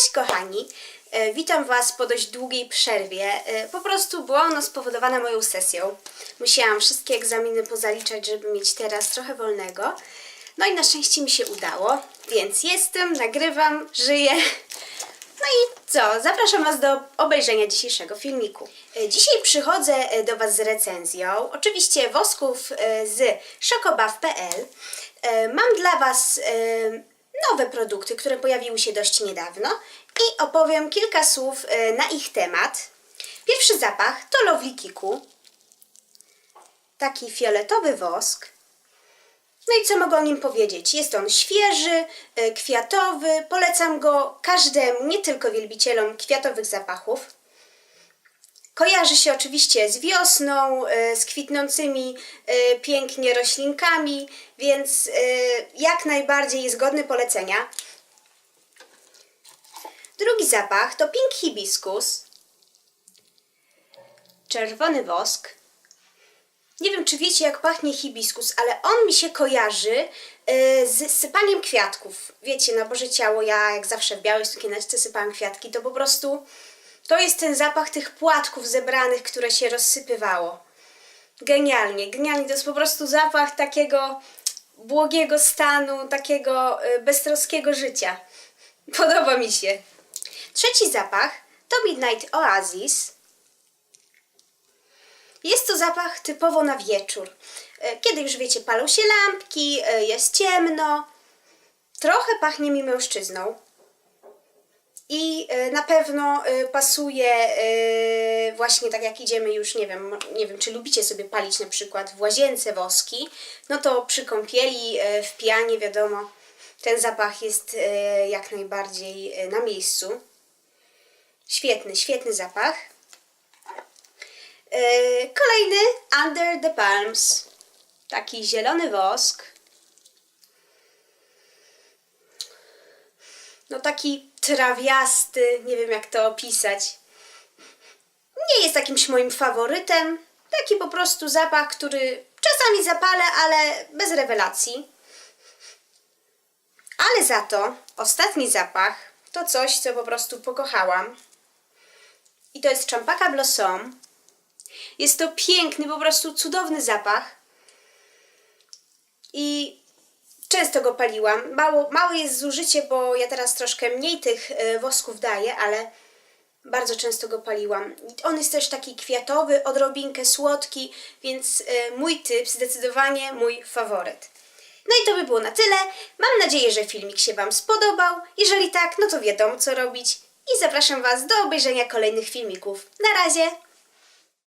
Cześć kochani, E, witam Was po dość długiej przerwie. E, Po prostu była ona spowodowana moją sesją. Musiałam wszystkie egzaminy pozaliczać, żeby mieć teraz trochę wolnego. No i na szczęście mi się udało, więc jestem, nagrywam, żyję. No i co? Zapraszam Was do obejrzenia dzisiejszego filmiku. E, Dzisiaj przychodzę do Was z recenzją, oczywiście wosków z szokobaw.pl. Mam dla Was nowe produkty, które pojawiły się dość niedawno i opowiem kilka słów e, na ich temat. Pierwszy zapach to Lovely Kiku. Taki fioletowy wosk. No i co mogę o nim powiedzieć? Jest on świeży, e, kwiatowy. Polecam go każdemu, nie tylko wielbicielom kwiatowych zapachów. Kojarzy się oczywiście z wiosną, e, z kwitnącymi e, pięknie roślinkami, więc e, jak najbardziej jest godny polecenia. Drugi zapach to Pink Hibiscus. Czerwony wosk. Nie wiem, czy wiecie, jak pachnie hibiskus, ale on mi się kojarzy z sypaniem kwiatków. Wiecie, na Boże Ciało, ja jak zawsze w białej sukieneczce sypałam kwiatki, to po prostu to jest ten zapach tych płatków zebranych, które się rozsypywało. Genialnie, genialnie. To jest po prostu zapach takiego błogiego stanu, takiego y, beztroskiego życia. Podoba mi się. Trzeci zapach to Midnight Oasis. Jest to zapach typowo na wieczór. E, Kiedy już wiecie, palą się lampki, e, jest ciemno. Trochę pachnie mi mężczyzną. I e, na pewno e, pasuje e, właśnie tak jak idziemy już, nie wiem, nie wiem, czy lubicie sobie palić na przykład w łazience woski, no to przy kąpieli, w pianie, wiadomo, ten zapach jest jak najbardziej na miejscu. Świetny, świetny zapach. Kolejny Under the Palms. Taki zielony wosk. No taki trawiasty, nie wiem jak to opisać. Nie jest jakimś moim faworytem. Taki po prostu zapach, który czasami zapalę, ale bez rewelacji. Ale za to ostatni zapach to coś, co po prostu pokochałam. I to jest Champaka Blossom. Jest to piękny, po prostu cudowny zapach. I często go paliłam. Mało, małe jest zużycie, bo ja teraz troszkę mniej tych e, wosków daję, ale bardzo często go paliłam. On jest też taki kwiatowy, odrobinkę słodki, więc e, mój typ, zdecydowanie mój faworyt. No i to by było na tyle. Mam nadzieję, że filmik się Wam spodobał. Jeżeli tak, no to wiadomo co robić. I zapraszam Was do obejrzenia kolejnych filmików. Na razie!